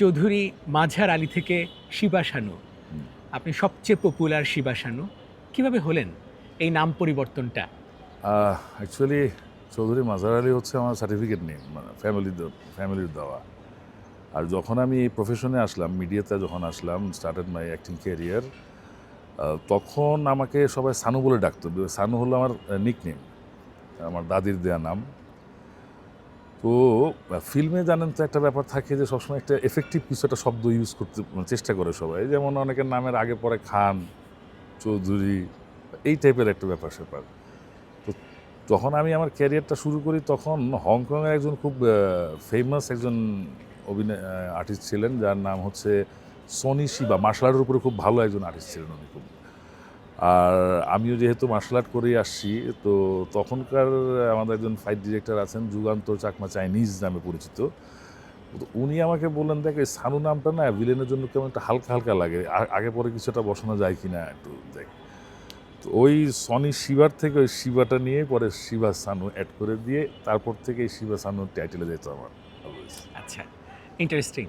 চৌধুরী মাঝার আলী থেকে শিবা শানু। আপনি সবচেয়ে পপুলার শিবা শানু। কীভাবে হলেন এই নাম পরিবর্তনটা? অ্যাকচুয়ালি চৌধুরী মাজার আলী হচ্ছে আমার সার্টিফিকেট নেই মানে ফ্যামিলি ফ্যামিলির দেওয়া। আর যখন আমি এই প্রফেশনে আসলাম মিডিয়াতে যখন আসলাম স্টার্টেড মাই অ্যাক্টিং ক্যারিয়ার তখন আমাকে সবাই সানু বলে ডাকতো। সানু হলো আমার নিক নেম আমার দাদির দেয়া নাম। তো ফিল্মে জানেন তো একটা ব্যাপার থাকে যে সবসময় একটা এফেক্টিভ কিছু একটা শব্দ ইউজ করতে মানে চেষ্টা করে সবাই। যেমন অনেকের নামের আগে পরে খান, চৌধুরী, এই টাইপের একটা ব্যাপার স্যাপার। তো যখন আমি আমার ক্যারিয়ারটা শুরু করি, তখন হংকংয়ের একজন খুব ফেমাস একজন অভিনয় আর্টিস্ট ছিলেন, যার নাম হচ্ছে সনি শিবা মার্শাল আর্টের উপরে খুব ভালো একজন আর্টিস্ট ছিলেন উনি খুব। আর আমিও যেহেতু মার্শাল আর্ট করেই আসছি, তো তখনকার আমাদের একজন ফাইট ডিরেক্টর আছেন, যুগান্ত চাকমা চাইনিজ নামে পরিচিত। তো উনি আমাকে বললেন, দেখ, এই সানু নামটা না ভিলেনের জন্য কেমন একটা হালকা হালকা লাগে। আগে পরে কিছুটা বসানো যায় কি না একটু দেখ। তো ওই সনি শিবার থেকে ওই শিবাটা নিয়ে পরে শিবা সানু অ্যাড করে দিয়ে, তারপর থেকে এই শিবা সানু টাইটেলে যেত আমার। আচ্ছা ইন্টারেস্টিং